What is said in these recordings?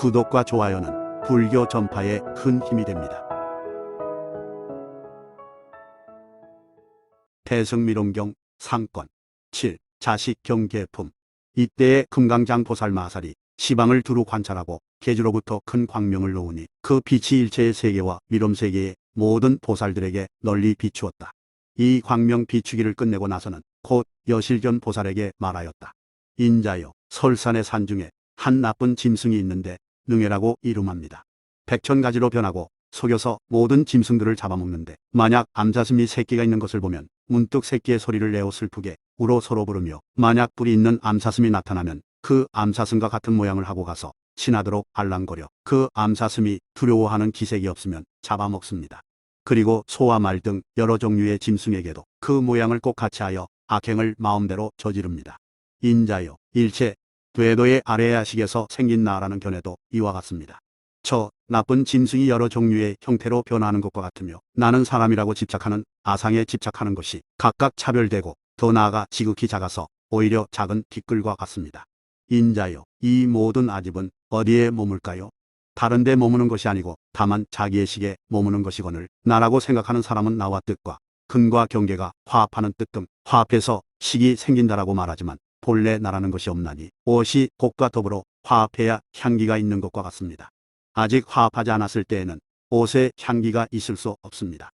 구독과 좋아요는 불교 전파에 큰 힘이 됩니다. 대승미롱경 상권 7. 자식 경계품 이때의 금강장 보살 마살이 시방을 두루 관찰하고 계주로부터 큰 광명을 놓으니 그 빛이 일체의 세계와 미롬 세계의 모든 보살들에게 널리 비추었다. 이 광명 비추기를 끝내고 나서는 곧 여실견 보살에게 말하였다. 인자여 설산의 산 중에 한 나쁜 짐승이 있는데 능해라고 이름합니다. 백천가지로 변하고 속여서 모든 짐승들을 잡아먹는데 만약 암사슴이 새끼가 있는 것을 보면 문득 새끼의 소리를 내어 슬프게 울어 서로 부르며 만약 뿔이 있는 암사슴이 나타나면 그 암사슴과 같은 모양을 하고 가서 친하도록 알랑거려 그 암사슴이 두려워하는 기색이 없으면 잡아먹습니다. 그리고 소와 말 등 여러 종류의 짐승에게도 그 모양을 꼭 같이 하여 악행을 마음대로 저지릅니다. 인자여 일체 되도의 아래야식에서 생긴 나라는 견해도 이와 같습니다. 저 나쁜 짐승이 여러 종류의 형태로 변하는 것과 같으며 나는 사람이라고 집착하는 아상에 집착하는 것이 각각 차별되고 더 나아가 지극히 작아서 오히려 작은 티끌과 같습니다. 인자여 이 모든 아집은 어디에 머물까요? 다른 데 머무는 것이 아니고 다만 자기의 식에 머무는 것이거늘 나라고 생각하는 사람은 나와 뜻과 근과 경계가 화합하는 뜻등 화합해서 식이 생긴다라고 말하지만 본래 나라는 것이 없나니 옷이 곡과 더불어 화합해야 향기가 있는 것과 같습니다. 아직 화합하지 않았을 때에는 옷에 향기가 있을 수 없습니다.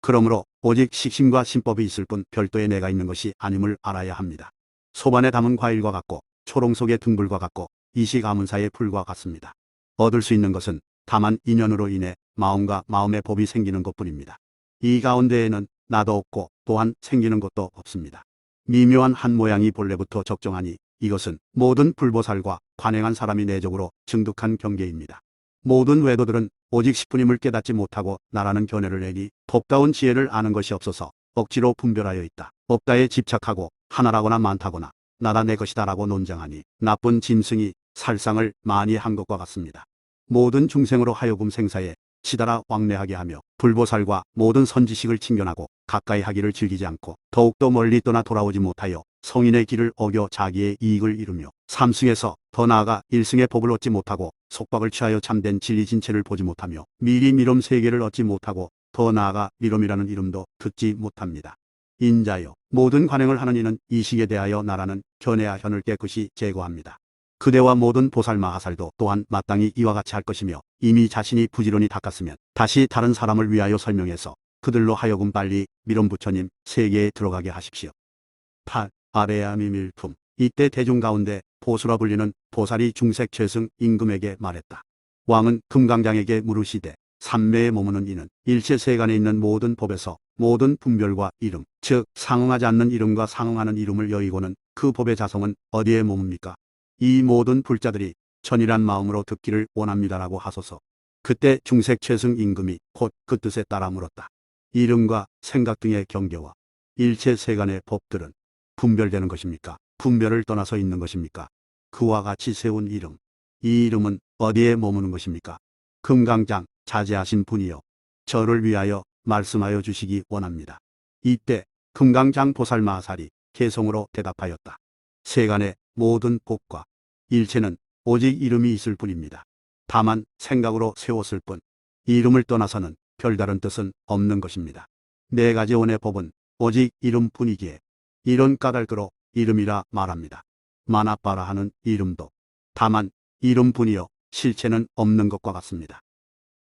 그러므로 오직 식심과 신법이 있을 뿐 별도의 내가 있는 것이 아님을 알아야 합니다. 소반에 담은 과일과 같고 초롱 속의 등불과 같고 이식 아문사의 풀과 같습니다. 얻을 수 있는 것은 다만 인연으로 인해 마음과 마음의 법이 생기는 것뿐입니다. 이 가운데에는 나도 없고 또한 생기는 것도 없습니다. 미묘한 한 모양이 본래부터 적정하니 이것은 모든 불보살과 관행한 사람이 내적으로 증득한 경계입니다. 모든 외도들은 오직 십분임을 깨닫지 못하고 나라는 견해를 내니 법다운 지혜를 아는 것이 없어서 억지로 분별하여 있다. 없다에 집착하고 하나라거나 많다거나 나다 내 것이다라고 논쟁하니 나쁜 짐승이 살상을 많이 한 것과 같습니다. 모든 중생으로 하여금 생사에 치달아 왕래하게 하며 불보살과 모든 선지식을 친견하고 가까이 하기를 즐기지 않고 더욱더 멀리 떠나 돌아오지 못하여 성인의 길을 어겨 자기의 이익을 이루며 삼승에서 더 나아가 일승의 법을 얻지 못하고 속박을 취하여 참된 진리 진체를 보지 못하며 미리 미롬 세계를 얻지 못하고 더 나아가 미롬이라는 이름도 듣지 못합니다. 인자여 모든 관행을 하는 이는 이 식에 대하여 나라는 견해와 현을 깨끗이 제거합니다. 그대와 모든 보살 마하살도 또한 마땅히 이와 같이 할 것이며 이미 자신이 부지런히 닦았으면 다시 다른 사람을 위하여 설명해서 그들로 하여금 빨리 미론 부처님 세계에 들어가게 하십시오. 8. 아레야 미밀품 이때 대중 가운데 보수라 불리는 보살이 중색 최승 임금에게 말했다. 왕은 금강장에게 물으시되 삼매에 머무는 이는 일체 세간에 있는 모든 법에서 모든 분별과 이름, 즉 상응하지 않는 이름과 상응하는 이름을 여의고는 그 법의 자성은 어디에 머뭅니까? 이 모든 불자들이 전이란 마음으로 듣기를 원합니다라고 하소서. 그때 중색 최승 임금이 곧 그 뜻에 따라 물었다. 이름과 생각 등의 경계와 일체 세간의 법들은 분별되는 것입니까? 분별을 떠나서 있는 것입니까? 그와 같이 세운 이름. 이 이름은 어디에 머무는 것입니까? 금강장 자제하신 분이여. 저를 위하여 말씀하여 주시기 원합니다. 이때 금강장 보살 마살이 개성으로 대답하였다. 세간의 모든 법과 일체는 오직 이름이 있을 뿐입니다. 다만 생각으로 세웠을 뿐. 이름을 떠나서는 별다른 뜻은 없는 것입니다. 네 가지 원의 법은 오직 이름뿐이기에 이런 까닭으로 이름이라 말합니다. 마나빠라 하는 이름도 다만 이름뿐이요 실체는 없는 것과 같습니다.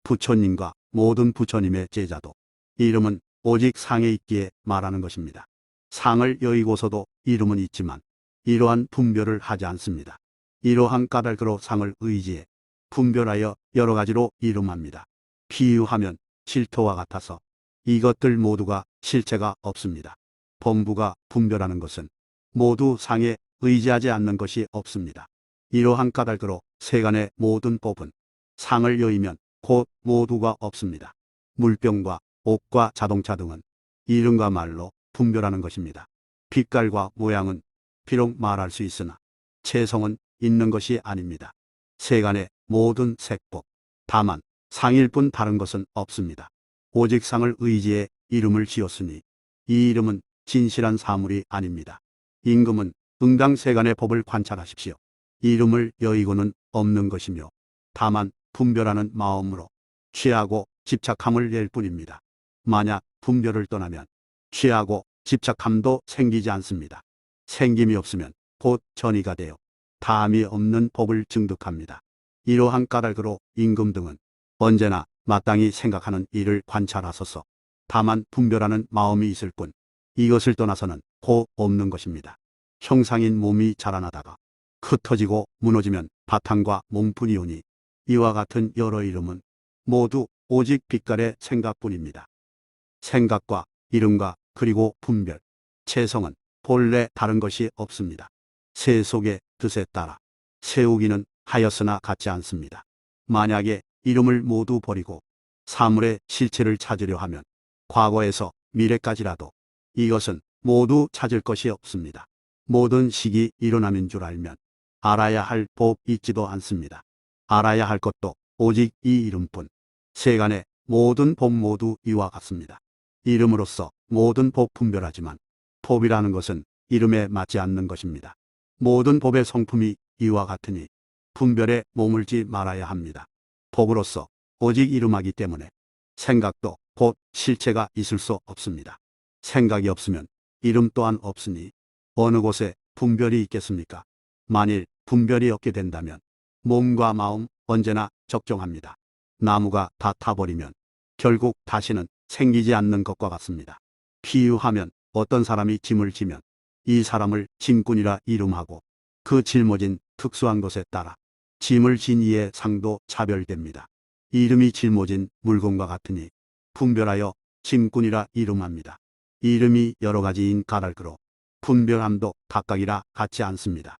부처님과 모든 부처님의 제자도 이름은 오직 상에 있기에 말하는 것입니다. 상을 여의고서도 이름은 있지만 이러한 분별을 하지 않습니다. 이러한 까닭으로 상을 의지해 분별하여 여러 가지로 이름합니다. 비유하면 실토와 같아서 이것들 모두가 실체가 없습니다. 범부가 분별하는 것은 모두 상에 의지하지 않는 것이 없습니다. 이러한 까닭으로 세간의 모든 법은 상을 여의면 곧 모두가 없습니다. 물병과 옷과 자동차 등은 이름과 말로 분별하는 것입니다. 빛깔과 모양은 비록 말할 수 있으나 체성은 있는 것이 아닙니다. 세간의 모든 색법, 다만 상일 뿐 다른 것은 없습니다. 오직 상을 의지해 이름을 지었으니 이 이름은 진실한 사물이 아닙니다. 임금은 응당 세간의 법을 관찰하십시오. 이름을 여의고는 없는 것이며 다만 분별하는 마음으로 취하고 집착함을 낼 뿐입니다. 만약 분별을 떠나면 취하고 집착함도 생기지 않습니다. 생김이 없으면 곧 전이가 되어 다함이 없는 법을 증득합니다. 이러한 까닭으로 임금 등은 언제나 마땅히 생각하는 일을 관찰하소서. 다만 분별하는 마음이 있을 뿐 이것을 떠나서는 곧 없는 것입니다. 형상인 몸이 자라나다가 흩어지고 무너지면 바탕과 몸뿐이 오니 이와 같은 여러 이름은 모두 오직 빛깔의 생각뿐입니다. 생각과 이름과 그리고 분별, 체성은 본래 다른 것이 없습니다. 새 속의 뜻에 따라 세우기는 하였으나 같지 않습니다. 만약에 이름을 모두 버리고 사물의 실체를 찾으려 하면 과거에서 미래까지라도 이것은 모두 찾을 것이 없습니다. 모든 식이 일어남인 줄 알면 알아야 할 법 있지도 않습니다. 알아야 할 것도 오직 이 이름뿐. 세간의 모든 법 모두 이와 같습니다. 이름으로서 모든 법 분별하지만 법이라는 것은 이름에 맞지 않는 것입니다. 모든 법의 성품이 이와 같으니 분별에 머물지 말아야 합니다. 법으로서 오직 이름하기 때문에 생각도 곧 실체가 있을 수 없습니다. 생각이 없으면 이름 또한 없으니 어느 곳에 분별이 있겠습니까? 만일 분별이 없게 된다면 몸과 마음 언제나 적정합니다. 나무가 다 타버리면 결국 다시는 생기지 않는 것과 같습니다. 비유하면 어떤 사람이 짐을 지면 이 사람을 짐꾼이라 이름하고 그 짊어진 특수한 것에 따라 짐을 진 이의 상도 차별됩니다. 이름이 짊어진 물건과 같으니 분별하여 짐꾼이라 이름합니다. 이름이 여러 가지인 까닭으로 분별함도 각각이라 같지 않습니다.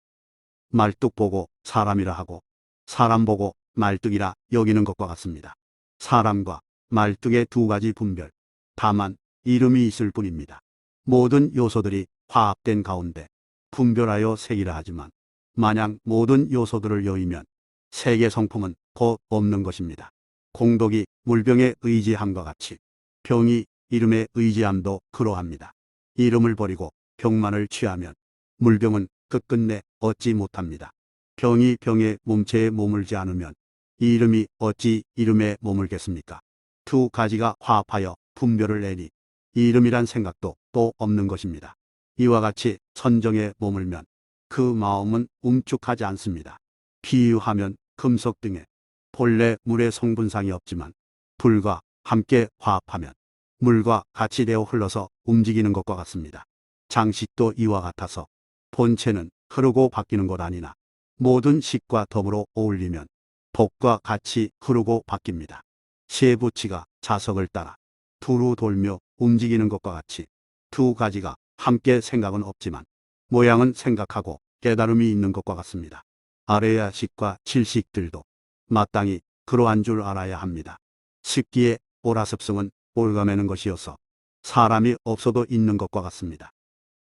말뚝 보고 사람이라 하고 사람 보고 말뚝이라 여기는 것과 같습니다. 사람과 말뚝의 두 가지 분별, 다만 이름이 있을 뿐입니다. 모든 요소들이 화합된 가운데 분별하여 색이라 하지만 마냥 모든 요소들을 여의면 색의 성품은 곧 없는 것입니다. 공덕이 물병에 의지함과 같이 병이 이름에 의지함도 그러합니다. 이름을 버리고 병만을 취하면 물병은 끝끝내 얻지 못합니다. 병이 병의 몸체에 머물지 않으면 이 이름이 어찌 이름에 머물겠습니까? 두 가지가 화합하여 분별을 내니 이 이름이란 생각도 또 없는 것입니다. 이와 같이 선정에 머물면 그 마음은 움쭉하지 않습니다. 비유하면 금속 등에 본래 물의 성분상이 없지만 불과 함께 화합하면 물과 같이 되어 흘러서 움직이는 것과 같습니다. 장식도 이와 같아서 본체는 흐르고 바뀌는 것 아니나 모든 식과 더불어 어울리면 복과 같이 흐르고 바뀝니다. 쇠부치가 자석을 따라 두루 돌며 움직이는 것과 같이 두 가지가 함께 생각은 없지만 모양은 생각하고 깨달음이 있는 것과 같습니다. 아래야 식과 칠식들도 마땅히 그러한 줄 알아야 합니다. 식기의 오라습성은 올가매는 것이어서 사람이 없어도 있는 것과 같습니다.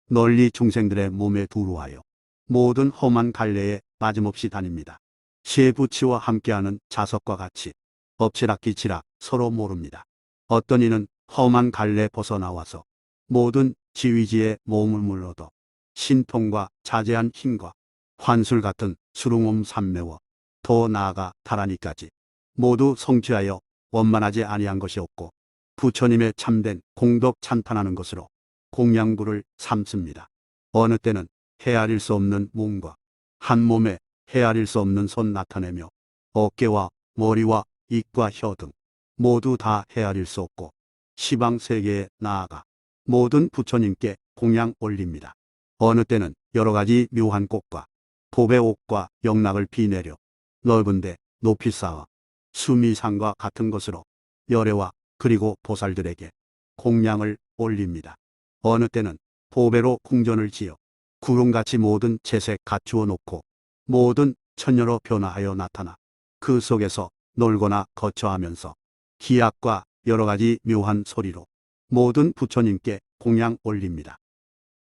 널리 중생들의 몸에 두루하여 모든 험한 갈래에 빠짐없이 다닙니다. 쇠부치와 함께하는 자석과 같이 엎치락기치락 서로 모릅니다. 어떤 이는 험한 갈래 벗어나와서 모든 지위지에 몸을 물러도 신통과 자제한 힘과 환술 같은 수롱음 삼매워 더 나아가 다라니까지 모두 성취하여 원만하지 아니한 것이 없고 부처님의 참된 공덕 찬탄하는 것으로 공양부를 삼습니다. 어느 때는 헤아릴 수 없는 몸과 한 몸에 헤아릴 수 없는 손 나타내며 어깨와 머리와 입과 혀 등 모두 다 헤아릴 수 없고 시방 세계에 나아가 모든 부처님께 공양 올립니다. 어느 때는 여러 가지 묘한 꽃과 보배 옥과 영락을 비내려 넓은데 높이 쌓아 수미상과 같은 것으로 열애와 그리고 보살들에게 공양을 올립니다. 어느 때는 보배로 궁전을 지어 구름같이 모든 채색 갖추어 놓고 모든 천녀로 변화하여 나타나 그 속에서 놀거나 거처하면서 기악과 여러 가지 묘한 소리로 모든 부처님께 공양 올립니다.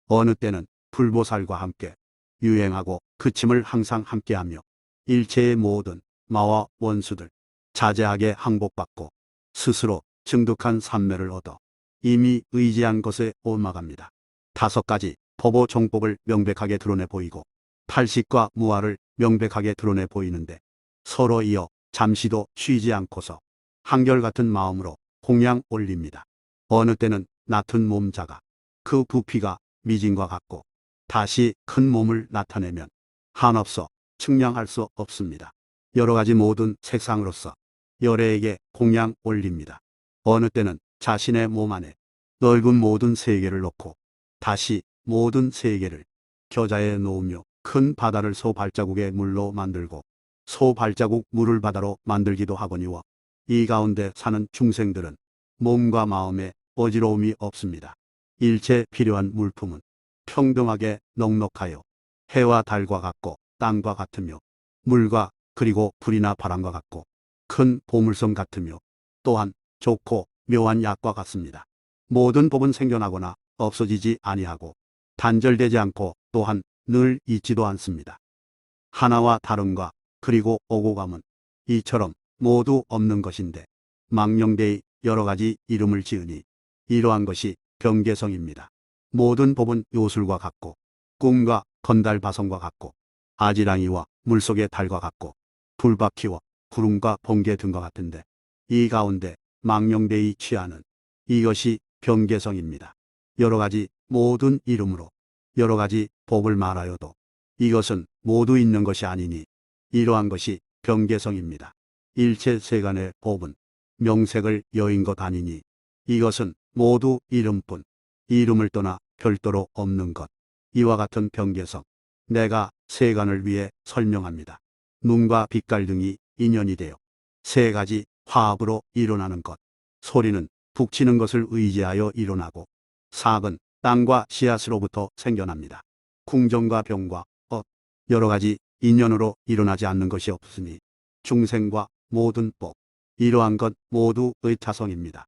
어느 때는 불보살과 함께 유행하고 그침을 항상 함께하며 일체의 모든 마와 원수들 자제하게 항복받고 스스로 증득한 삼매를 얻어 이미 의지한 것에 옮아갑니다. 다섯 가지 법오 정법을 명백하게 드러내 보이고 팔식과 무아를 명백하게 드러내 보이는데 서로 이어 잠시도 쉬지 않고서 한결같은 마음으로 공양 올립니다. 어느 때는 낮은 몸자가 그 부피가 미진과 같고 다시 큰 몸을 나타내면 한없어 측량할 수 없습니다. 여러 가지 모든 색상으로서 열애에게 공양 올립니다. 어느 때는 자신의 몸 안에 넓은 모든 세계를 놓고 다시 모든 세계를 겨자에 놓으며 큰 바다를 소 발자국의 물로 만들고 소 발자국 물을 바다로 만들기도 하거니와 이 가운데 사는 중생들은 몸과 마음에 어지러움이 없습니다. 일체 필요한 물품은 평등하게 넉넉하여 해와 달과 같고 땅과 같으며 물과 그리고 불이나 바람과 같고 큰 보물섬 같으며 또한 좋고 묘한 약과 같습니다. 모든 법은 생겨나거나 없어지지 아니하고 단절되지 않고 또한 늘 있지도 않습니다. 하나와 다름과 그리고 오고 감은 이처럼 모두 없는 것인데 망령대의 여러 가지 이름을 지으니 이러한 것이 경계성입니다. 모든 법은 요술과 같고 꿈과 건달 바성과 같고 아지랑이와 물속의 달과 같고 불바퀴와 구름과 번개 등과 같은데 이 가운데 망령대의 취하는 이것이 경계성입니다. 여러 가지 모든 이름으로 여러 가지 법을 말하여도 이것은 모두 있는 것이 아니니 이러한 것이 경계성입니다. 일체 세간의 법은 명색을 여인 것 아니니. 이것은 모두 이름뿐. 이름을 떠나 별도로 없는 것. 이와 같은 경계성 내가 세간을 위해 설명합니다. 눈과 빛깔 등이 인연이 되어 세 가지 화합으로 일어나는 것. 소리는 북치는 것을 의지하여 일어나고 사악은 땅과 씨앗으로부터 생겨납니다. 궁정과 병과 엇. 여러 가지 인연으로 일어나지 않는 것이 없으니 중생과 모든 법 이러한 것 모두 의타성입니다.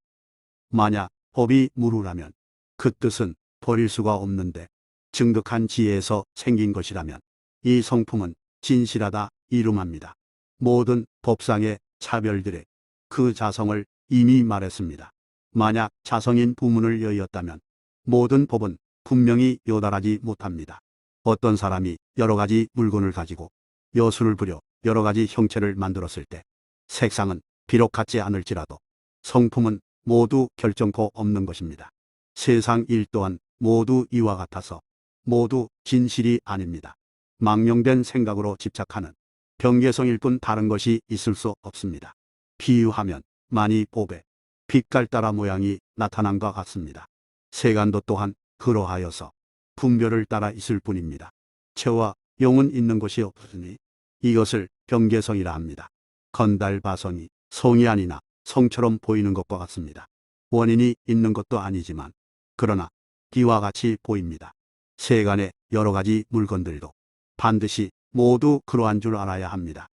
만약 법이 무루라면 그 뜻은 버릴 수가 없는데 증득한 지혜에서 생긴 것이라면 이 성품은 진실하다 이름합니다. 모든 법상의 차별들의 그 자성을 이미 말했습니다. 만약 자성인 부문을 여의었다면 모든 법은 분명히 요달하지 못합니다. 어떤 사람이 여러 가지 물건을 가지고 여술을 부려 여러 가지 형체를 만들었을 때 색상은 비록 같지 않을지라도 성품은 모두 결정코 없는 것입니다. 세상 일 또한 모두 이와 같아서 모두 진실이 아닙니다. 망령된 생각으로 집착하는 경계성일 뿐 다른 것이 있을 수 없습니다. 비유하면 많이 보배, 빛깔 따라 모양이 나타난 것 같습니다. 세간도 또한 그러하여서 분별을 따라 있을 뿐입니다. 체와 용은 있는 것이 없으니 이것을 경계성이라 합니다. 건달바성이 성이 아니나 성처럼 보이는 것과 같습니다. 원인이 있는 것도 아니지만 그러나 기와 같이 보입니다. 세간의 여러 가지 물건들도 반드시 모두 그러한 줄 알아야 합니다.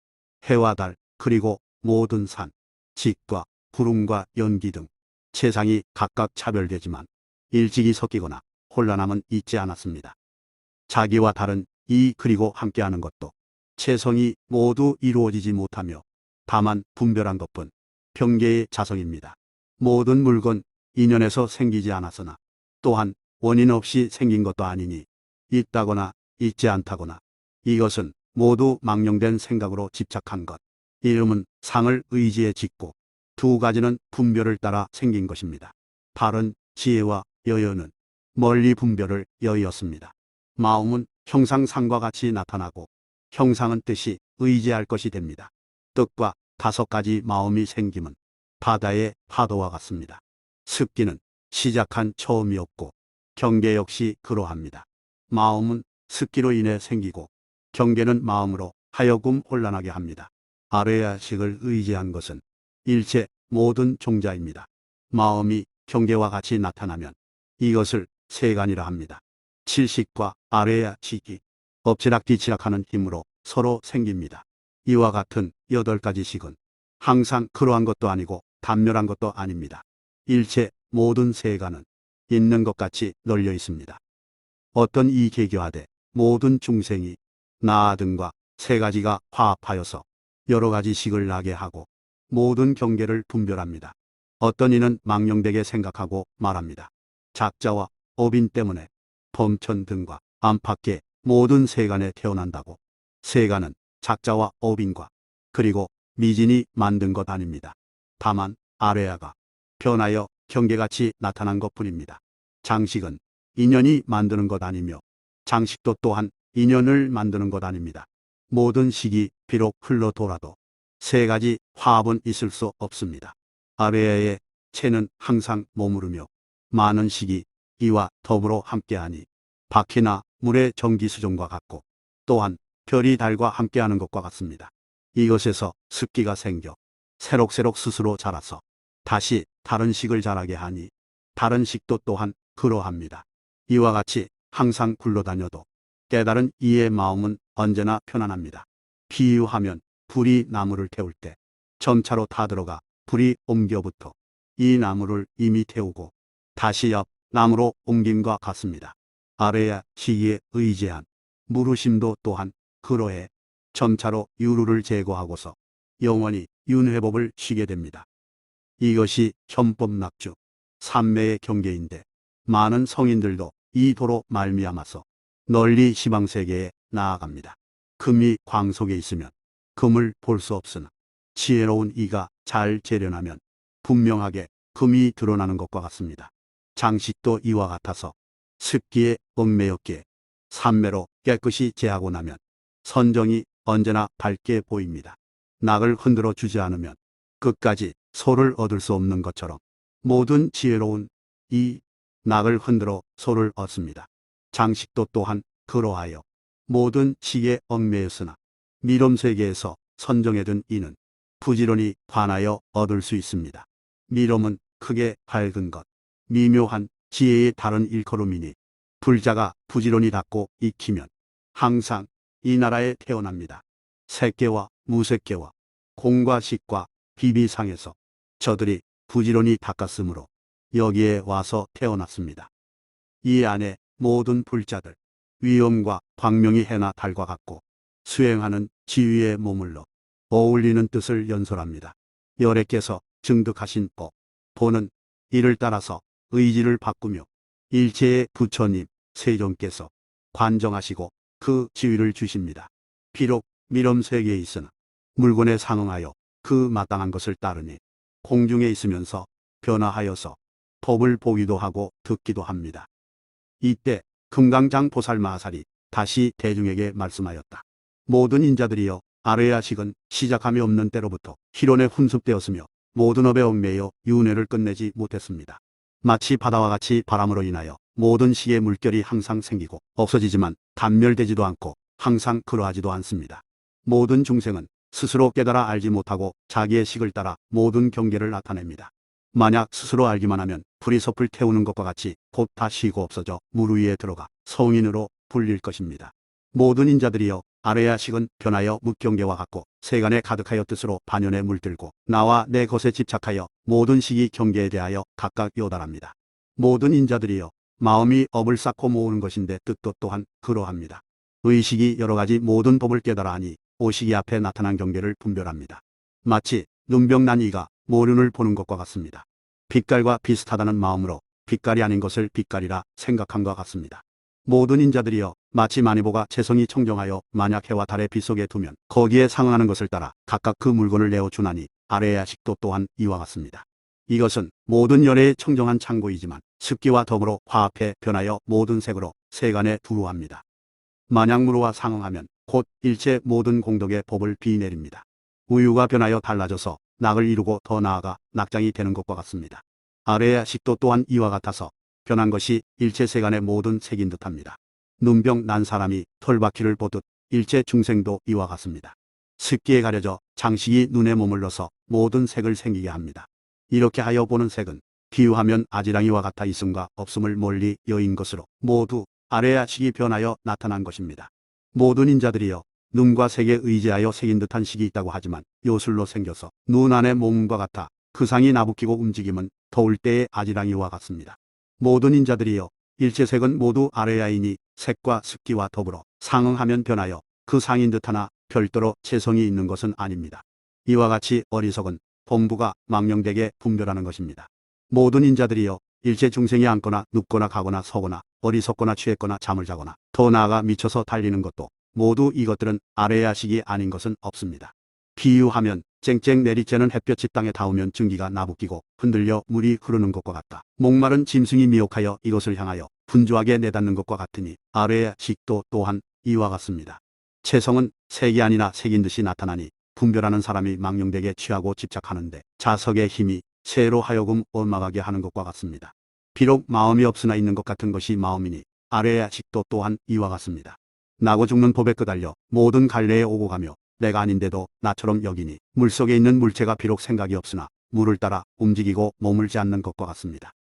해와 달 그리고 모든 산, 직과 구름과 연기 등 세상이 각각 차별되지만 일찍이 섞이거나 혼란함은 있지 않았습니다. 자기와 다른 이 그리고 함께하는 것도 체성이 모두 이루어지지 못하며 다만 분별한 것뿐 경계의 자성입니다. 모든 물건 인연에서 생기지 않았으나 또한 원인 없이 생긴 것도 아니니 있다거나 있지 않다거나 이것은 모두 망령된 생각으로 집착한 것. 이름은 상을 의지에 짓고 두 가지는 분별을 따라 생긴 것입니다. 발은 지혜와 여여는 멀리 분별을 여의었습니다. 마음은 형상상과 같이 나타나고 형상은 뜻이 의지할 것이 됩니다. 뜻과 다섯 가지 마음이 생김은 바다의 파도와 같습니다. 습기는 시작한 처음이 없고 경계 역시 그러합니다. 마음은 습기로 인해 생기고 경계는 마음으로 하여금 혼란하게 합니다. 아뢰야식을 의지한 것은 일체 모든 종자입니다. 마음이 경계와 같이 나타나면 이것을 세간이라 합니다. 칠식과 아뢰야식이 엎치락 뒤치락하는 힘으로 서로 생깁니다. 이와 같은 여덟 가지 식은 항상 그러한 것도 아니고 단멸한 것도 아닙니다. 일체 모든 세간은 있는 것 같이 널려 있습니다. 어떤 이 개교하되 모든 중생이 나 등과 세 가지가 화합하여서 여러 가지 식을 나게 하고 모든 경계를 분별합니다. 어떤 이는 망령되게 생각하고 말합니다. 작자와 어빈 때문에 범천 등과 안팎의 모든 세간에 태어난다고 세간은 작자와 어빈과 그리고 미진이 만든 것 아닙니다. 다만 아레아가 변하여 경계같이 나타난 것 뿐입니다. 장식은 인연이 만드는 것 아니며 장식도 또한 인연을 만드는 것 아닙니다. 모든 식이 비록 흘러 돌아도 세 가지 화합은 있을 수 없습니다. 아레아의 채는 항상 머무르며 많은 식이 이와 더불어 함께하니 바퀴나 물의 전기 수종과 같고 또한 별이 달과 함께하는 것과 같습니다. 이것에서 습기가 생겨 새록새록 스스로 자라서 다시 다른 식을 자라게 하니 다른 식도 또한 그러합니다. 이와 같이 항상 굴러다녀도 깨달은 이의 마음은 언제나 편안합니다. 비유하면 불이 나무를 태울 때 점차로 타들어가 불이 옮겨붙어 이 나무를 이미 태우고 다시 옆 나무로 옮김과 같습니다. 아래야 시기에 의지한 무르심도 또한 그러해 점차로 유루를 제거하고서 영원히 윤회법을 쉬게 됩니다. 이것이 현법낙주 삼매의 경계인데 많은 성인들도 이 도로 말미암아서 널리 시방세계에 나아갑니다. 금이 광 속에 있으면 금을 볼 수 없으나 지혜로운 이가 잘 재련하면 분명하게 금이 드러나는 것과 같습니다. 장식도 이와 같아서 습기에 얽매였기에 삼매로 깨끗이 제하고 나면 선정이 언제나 밝게 보입니다. 낙을 흔들어 주지 않으면 끝까지 소를 얻을 수 없는 것처럼 모든 지혜로운 이 낙을 흔들어 소를 얻습니다. 장식도 또한 그러하여 모든 지에 얽매였으나 미럼 세계에서 선정에 든 이는 부지런히 관하여 얻을 수 있습니다. 미럼은 크게 밝은 것, 미묘한 지혜의 다른 일컬음이니 불자가 부지런히 닦고 익히면 항상 이 나라에 태어납니다. 새끼와 무새끼와 공과 식과 비비상에서 저들이 부지런히 닦았으므로 여기에 와서 태어났습니다. 이 안에 모든 불자들 위엄과 광명이 해나 달과 같고 수행하는 지위에 머물러 어울리는 뜻을 연설합니다. 열애께서 증득하신 법, 보는 이를 따라서 의지를 바꾸며 일체의 부처님, 세종께서 관정하시고 그 지위를 주십니다. 비록 미럼 세계에 있으나 물건에 상응하여 그 마땅한 것을 따르니 공중에 있으면서 변화하여서 법을 보기도 하고 듣기도 합니다. 이때 금강장 보살 마살이 다시 대중에게 말씀하였다. 모든 인자들이여 아레야식은 시작함이 없는 때로부터 희론에 훈습되었으며 모든 업에 얽매여 윤회를 끝내지 못했습니다. 마치 바다와 같이 바람으로 인하여 모든 시의 물결이 항상 생기고 없어지지만 단멸되지도 않고 항상 그러하지도 않습니다. 모든 중생은 스스로 깨달아 알지 못하고 자기의 식을 따라 모든 경계를 나타냅니다. 만약 스스로 알기만 하면 불이 섭을 태우는 것과 같이 곧 다 쉬고 없어져 물 위에 들어가 성인으로 불릴 것입니다. 모든 인자들이여 아래야 식은 변하여 묵경계와 같고 세간에 가득하여 뜻으로 반연에 물들고 나와 내 것에 집착하여 모든 시기 경계에 대하여 각각 요달합니다. 모든 인자들이여 마음이 업을 쌓고 모으는 것인데 뜻도 또한 그러합니다. 의식이 여러 가지 모든 법을 깨달아 하니 오시기 앞에 나타난 경계를 분별합니다. 마치 눈병난 이가 모륜을 보는 것과 같습니다. 빛깔과 비슷하다는 마음으로 빛깔이 아닌 것을 빛깔이라 생각함과 같습니다. 모든 인자들이여 마치 마니보가 재성이 청정하여 만약 해와 달의 빛 속에 두면 거기에 상응하는 것을 따라 각각 그 물건을 내어 주나니 아래의 식도 또한 이와 같습니다. 이것은 모든 열애의 청정한 창고이지만 습기와 더불어 화합해 변하여 모든 색으로 세간에 두루합니다. 만약 무로와 상응하면 곧 일체 모든 공덕의 법을 비내립니다. 우유가 변하여 달라져서 낙을 이루고 더 나아가 낙장이 되는 것과 같습니다. 아래의 식도 또한 이와 같아서 변한 것이 일체 세간의 모든 색인 듯합니다. 눈병 난 사람이 털바퀴를 보듯 일체 중생도 이와 같습니다. 습기에 가려져 장식이 눈에 머물러서 모든 색을 생기게 합니다. 이렇게 하여 보는 색은 비유하면 아지랑이와 같아 있음과 없음을 멀리 여인 것으로 모두 아래야식이 변하여 나타난 것입니다. 모든 인자들이여 눈과 색에 의지하여 색인 듯한 식이 있다고 하지만 요술로 생겨서 눈 안의 몸과 같아 그 상이 나부끼고 움직임은 더울 때의 아지랑이와 같습니다. 모든 인자들이여 일체색은 모두 아래야이니 색과 습기와 더불어 상응하면 변하여 그 상인 듯하나 별도로 체성이 있는 것은 아닙니다. 이와 같이 어리석은 본부가 망령되게 분별하는 것입니다. 모든 인자들이여 일체 중생이 앉거나 눕거나 가거나 서거나 어리석거나 취했거나 잠을 자거나 더 나아가 미쳐서 달리는 것도 모두 이것들은 아래야식이 아닌 것은 없습니다. 비유하면 쨍쨍 내리쬐는 햇볕이 땅에 닿으면 증기가 나부끼고 흔들려 물이 흐르는 것과 같다. 목마른 짐승이 미혹하여 이것을 향하여 분주하게 내닫는 것과 같으니 아래의 식도 또한 이와 같습니다. 채성은 색이 아니나 색인 듯이 나타나니 분별하는 사람이 망령되게 취하고 집착하는데 자석의 힘이 새로 하여금 엇나가게 하는 것과 같습니다. 비록 마음이 없으나 있는 것 같은 것이 마음이니 아래의 식도 또한 이와 같습니다. 나고 죽는 법에 끄달려 모든 갈래에 오고 가며 내가 아닌데도 나처럼 여기니 물속에 있는 물체가 비록 생각이 없으나 물을 따라 움직이고 머물지 않는 것과 같습니다.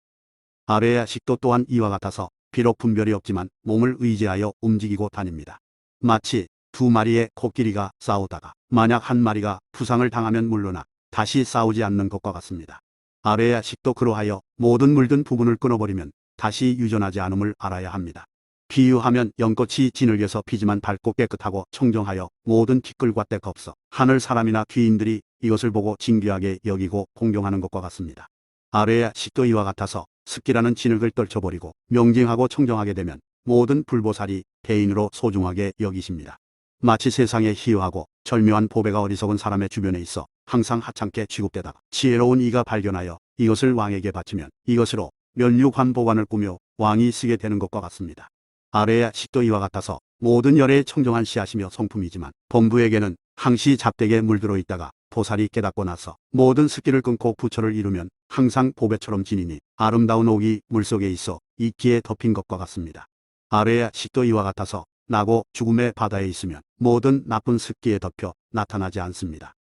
아래의 식도 또한 이와 같아서 비록 분별이 없지만 몸을 의지하여 움직이고 다닙니다. 마치 두 마리의 코끼리가 싸우다가 만약 한 마리가 부상을 당하면 물러나 다시 싸우지 않는 것과 같습니다. 아래의 식도 그로하여 모든 물든 부분을 끊어버리면 다시 유전하지 않음을 알아야 합니다. 비유하면 연꽃이 진흙에서 피지만 밝고 깨끗하고 청정하여 모든 티끌과 때가 없어 하늘 사람이나 귀인들이 이것을 보고 진귀하게 여기고 공경하는 것과 같습니다. 아래의 식도 이와 같아서 습기라는 진흙을 떨쳐버리고 명징하고 청정하게 되면 모든 불보살이 개인으로 소중하게 여기십니다. 마치 세상에 희유하고 절묘한 보배가 어리석은 사람의 주변에 있어 항상 하찮게 취급되다가 지혜로운 이가 발견하여 이것을 왕에게 바치면 이것으로 면류관 보관을 꾸며 왕이 쓰게 되는 것과 같습니다. 아래의 식도 이와 같아서 모든 열의 청정한 씨앗이며 성품이지만 범부에게는 항시 잡되게 물들어 있다가 보살이 깨닫고 나서 모든 습기를 끊고 부처를 이루면 항상 보배처럼 지니니 아름다운 옥이 물속에 있어 이끼에 덮인 것과 같습니다. 아래의 식도 이와 같아서 나고 죽음의 바다에 있으면 모든 나쁜 습기에 덮여 나타나지 않습니다.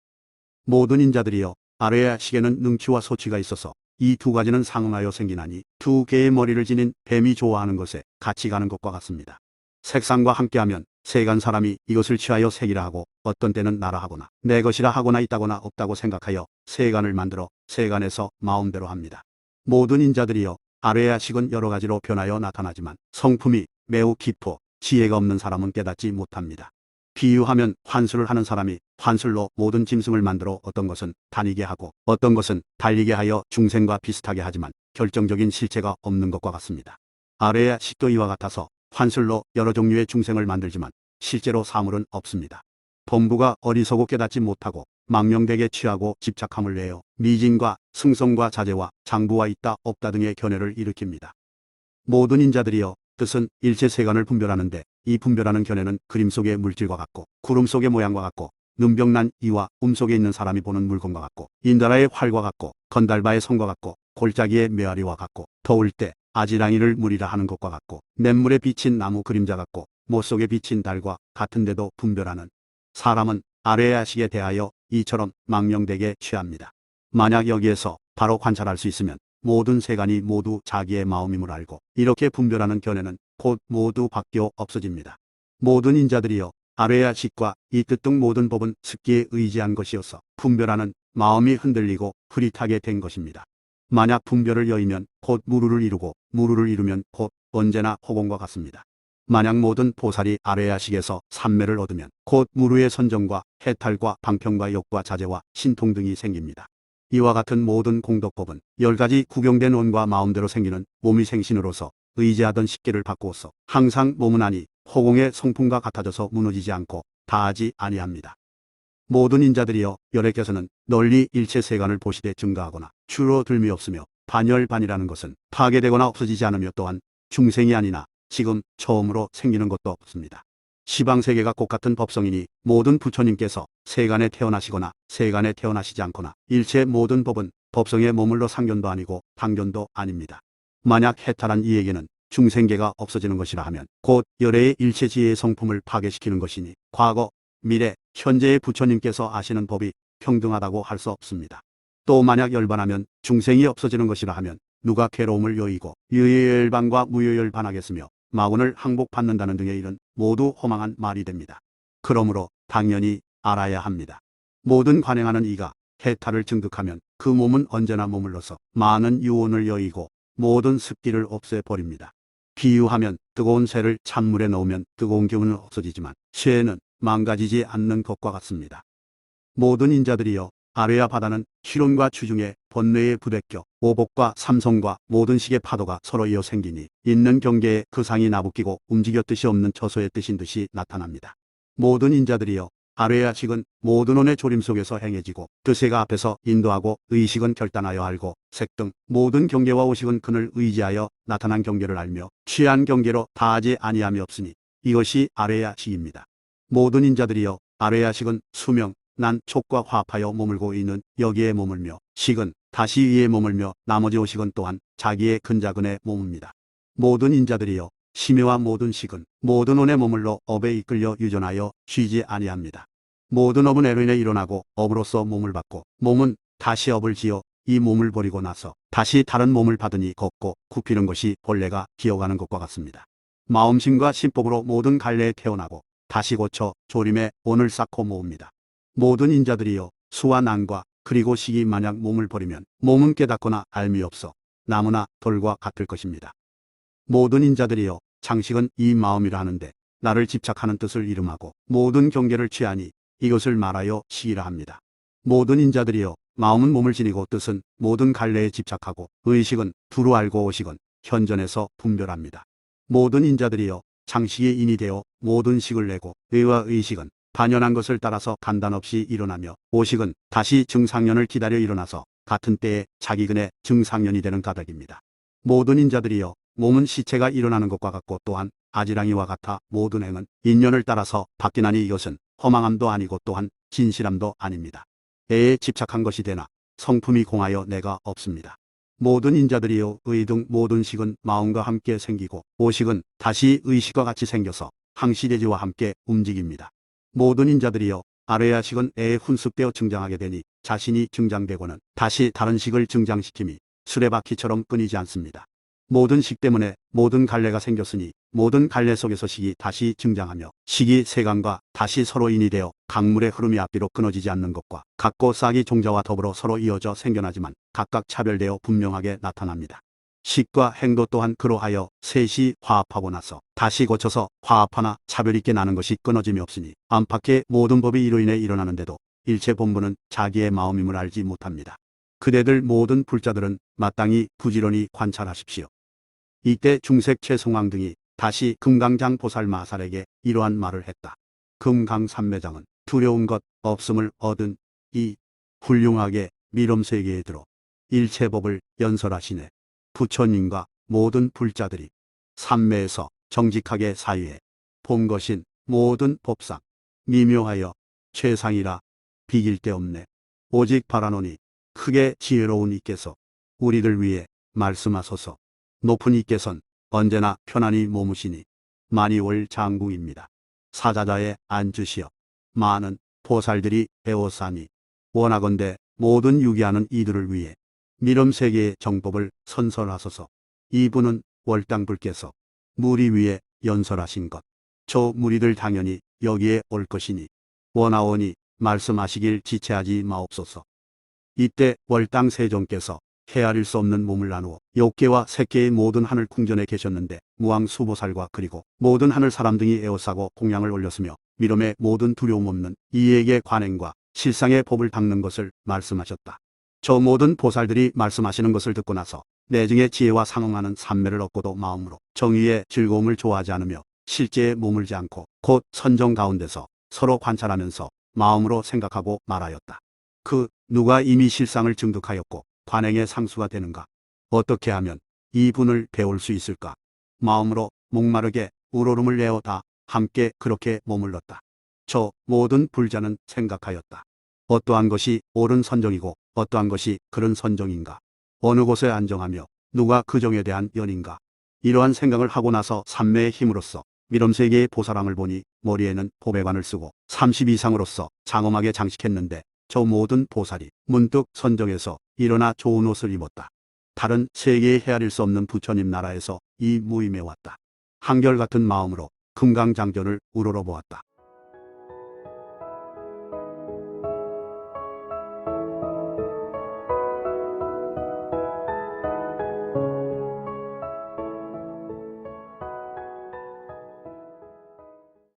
모든 인자들이여 아래의 식에는 능치와 소치가 있어서 이 두 가지는 상응하여 생기나니 두 개의 머리를 지닌 뱀이 좋아하는 것에 같이 가는 것과 같습니다. 색상과 함께하면 세간 사람이 이것을 취하여 색이라 하고 어떤 때는 나라 하거나 내 것이라 하거나 있다거나 없다고 생각하여 세간을 만들어 세간에서 마음대로 합니다. 모든 인자들이여 아래의 식은 여러 가지로 변하여 나타나지만 성품이 매우 깊어 지혜가 없는 사람은 깨닫지 못합니다. 비유하면 환술을 하는 사람이 환술로 모든 짐승을 만들어 어떤 것은 다니게 하고 어떤 것은 달리게 하여 중생과 비슷하게 하지만 결정적인 실체가 없는 것과 같습니다. 아래의 식도 이와 같아서 환술로 여러 종류의 중생을 만들지만 실제로 사물은 없습니다. 범부가 어리석고 깨닫지 못하고 망명되게 취하고 집착함을 내어 미진과 승성과 자제와 장부와 있다 없다 등의 견해를 일으킵니다. 모든 인자들이여 뜻은 일체 세간을 분별하는데 이 분별하는 견해는 그림 속의 물질과 같고 구름 속의 모양과 같고 눈병난 이와 움 속에 있는 사람이 보는 물건과 같고 인다라의 활과 같고 건달바의 성과 같고 골짜기의 메아리와 같고 더울 때 아지랑이를 물이라 하는 것과 같고 냇물에 비친 나무 그림자 같고 못 속에 비친 달과 같은데도 분별하는 사람은 아래의 아식에 대하여 이처럼 망명되게 취합니다. 만약 여기에서 바로 관찰할 수 있으면 모든 세간이 모두 자기의 마음임을 알고 이렇게 분별하는 견해는 곧 모두 바뀌어 없어집니다. 모든 인자들이여 아래야 식과 이 뜻 등 모든 법은 습기에 의지한 것이어서 분별하는 마음이 흔들리고 흐릿하게 된 것입니다. 만약 분별을 여의면 곧 무루를 이루고 무루를 이루면 곧 언제나 허공과 같습니다. 만약 모든 보살이 아래야식에서 삼매를 얻으면 곧 무루의 선정과 해탈과 방평과 욕과 자제와 신통 등이 생깁니다. 이와 같은 모든 공덕법은 열 가지 구경된 원과 마음대로 생기는 몸이 생신으로서 의지하던 식기를 바꾸어서 항상 몸은 아니 허공의 성품과 같아져서 무너지지 않고 다하지 아니합니다. 모든 인자들이여 열애께서는 널리 일체 세간을 보시되 증가하거나 줄어들미 없으며 반열반이라는 것은 파괴되거나 없어지지 않으며 또한 중생이 아니나 지금 처음으로 생기는 것도 없습니다. 시방세계가 똑같은 법성이니 모든 부처님께서 세간에 태어나시거나 세간에 태어나시지 않거나 일체 모든 법은 법성에 머물러 상견도 아니고 당견도 아닙니다. 만약 해탈한 이에게는 중생계가 없어지는 것이라 하면 곧 열애의 일체 지혜의 성품을 파괴시키는 것이니 과거, 미래, 현재의 부처님께서 아시는 법이 평등하다고 할 수 없습니다. 또 만약 열반하면 중생이 없어지는 것이라 하면 누가 괴로움을 여의고 유예열반과 무효열반하겠으며 마군을 항복받는다는 등의 일은 모두 허망한 말이 됩니다. 그러므로 당연히 알아야 합니다. 모든 관행하는 이가 해탈을 증득하면 그 몸은 언제나 머물러서 많은 유온을 여의고 모든 습기를 없애버립니다. 비유하면 뜨거운 새를 찬물에 넣으면 뜨거운 기운은 없어지지만 쇠는 망가지지 않는 것과 같습니다. 모든 인자들이여 아래야 바다는 희론과 추중에 번뇌의 부대껴 오복과 삼성과 모든 식의 파도가 서로 이어 생기니 있는 경계에 그 상이 나부끼고 움직였듯이 없는 처소의 뜻인 듯이 나타납니다. 모든 인자들이여 아뢰야 식은 모든 온의 조림 속에서 행해지고 드세가 앞에서 인도하고 의식은 결단하여 알고 색등 모든 경계와 오식은 그를 의지하여 나타난 경계를 알며 취한 경계로 다하지 아니함이 없으니 이것이 아뢰야 식입니다. 모든 인자들이여 아뢰야 식은 수명, 난, 촉과 화합하여 머물고 있는 여기에 머물며 식은 다시 위에 머물며 나머지 오식은 또한 자기의 근자근에 머뭅니다. 모든 인자들이여 심해와 모든 식은 모든 온에 머물러 업에 이끌려 유전하여 쉬지 아니합니다. 모든 업은 애로 인해 일어나고 업으로서 몸을 받고 몸은 다시 업을 지어 이 몸을 버리고 나서 다시 다른 몸을 받으니 걷고 굽히는 것이 본래가 기어가는 것과 같습니다. 마음심과 신법으로 모든 갈래에 태어나고 다시 고쳐 조림에 온을 쌓고 모읍니다. 모든 인자들이여 수와 난과 그리고 식이 만약 몸을 버리면 몸은 깨닫거나 알미 없어 나무나 돌과 같을 것입니다. 모든 인자들이여 장식은 이 마음이라 하는데 나를 집착하는 뜻을 이름하고 모든 경계를 취하니 이것을 말하여 시기라 합니다. 모든 인자들이여 마음은 몸을 지니고 뜻은 모든 갈래에 집착하고 의식은 두루 알고 오식은 현전에서 분별합니다. 모든 인자들이여 장식이 인이 되어 모든 식을 내고 의와 의식은 반연한 것을 따라서 간단 없이 일어나며 오식은 다시 증상년을 기다려 일어나서 같은 때에 자기근의 증상년이 되는 가닥입니다. 모든 인자들이여 몸은 시체가 일어나는 것과 같고 또한 아지랑이와 같아 모든 행은 인연을 따라서 바뀌나니 이것은 허망함도 아니고 또한 진실함도 아닙니다. 애에 집착한 것이 되나 성품이 공하여 내가 없습니다. 모든 인자들이요 의 등 모든 식은 마음과 함께 생기고 오식은 다시 의식과 같이 생겨서 항시대지와 함께 움직입니다. 모든 인자들이여 아래야식은 애에 훈습되어 증장하게 되니 자신이 증장되고는 다시 다른 식을 증장시킴이 수레바퀴처럼 끊이지 않습니다. 모든 식 때문에 모든 갈래가 생겼으니 모든 갈래 속에서 식이 다시 증장하며 식이 세간과 다시 서로 인이 되어 강물의 흐름이 앞뒤로 끊어지지 않는 것과 같고 싹이 종자와 더불어 서로 이어져 생겨나지만 각각 차별되어 분명하게 나타납니다. 식과 행도 또한 그로하여 셋이 화합하고 나서 다시 고쳐서 화합하나 차별 있게 나는 것이 끊어짐이 없으니 안팎의 모든 법이 이로 인해 일어나는데도 일체 본부는 자기의 마음임을 알지 못합니다. 그대들 모든 불자들은 마땅히 부지런히 관찰하십시오. 이때 중색 최성왕 등이 다시 금강장 보살 마살에게 이러한 말을 했다. 금강 삼매장은 두려운 것 없음을 얻은 이 훌륭하게 미럼 세계에 들어 일체법을 연설하시네. 부처님과 모든 불자들이 삼매에서 정직하게 사유해 본 것인 모든 법상 미묘하여 최상이라 비길 데 없네. 오직 바라노니 크게 지혜로운 이께서 우리들 위해 말씀하소서. 높은 이께선 언제나 편안히 머무시니 만이월 장궁입니다. 사자자에 앉으시어 많은 보살들이 배워사니 원하건대 모든 유기하는 이들을 위해 미름세계의 정법을 선설하소서. 이분은 월당불께서 무리 위에 연설하신 것. 저 무리들 당연히 여기에 올 것이니 원하오니 말씀하시길 지체하지 마옵소서. 이때 월당 세종께서 헤아릴 수 없는 몸을 나누어 욕계와 색계의 모든 하늘 궁전에 계셨는데 무왕 수보살과 그리고 모든 하늘 사람 등이 에워싸고 공양을 올렸으며 미름의 모든 두려움 없는 이에게 관행과 실상의 법을 닦는 것을 말씀하셨다. 저 모든 보살들이 말씀하시는 것을 듣고 나서 내증의 지혜와 상응하는 삼매를 얻고도 마음으로 정의의 즐거움을 좋아하지 않으며 실제에 머물지 않고 곧 선정 가운데서 서로 관찰하면서 마음으로 생각하고 말하였다. 그 누가 이미 실상을 증득하였고 관행의 상수가 되는가? 어떻게 하면 이 분을 배울 수 있을까? 마음으로 목마르게 우러름을 내어 다 함께 그렇게 머물렀다. 저 모든 불자는 생각하였다. 어떠한 것이 옳은 선정이고 어떠한 것이 그런 선정인가? 어느 곳에 안정하며 누가 그 정에 대한 연인가? 이러한 생각을 하고 나서 삼매의 힘으로써 미럼세계의 보사랑을 보니 머리에는 보배관을 쓰고 30 이상으로서 장엄하게 장식했는데 저 모든 보살이 문득 선정해서 일어나 좋은 옷을 입었다. 다른 세계에 헤아릴 수 없는 부처님 나라에서 이 무임해 왔다. 한결같은 마음으로 금강장전을 우러러 보았다.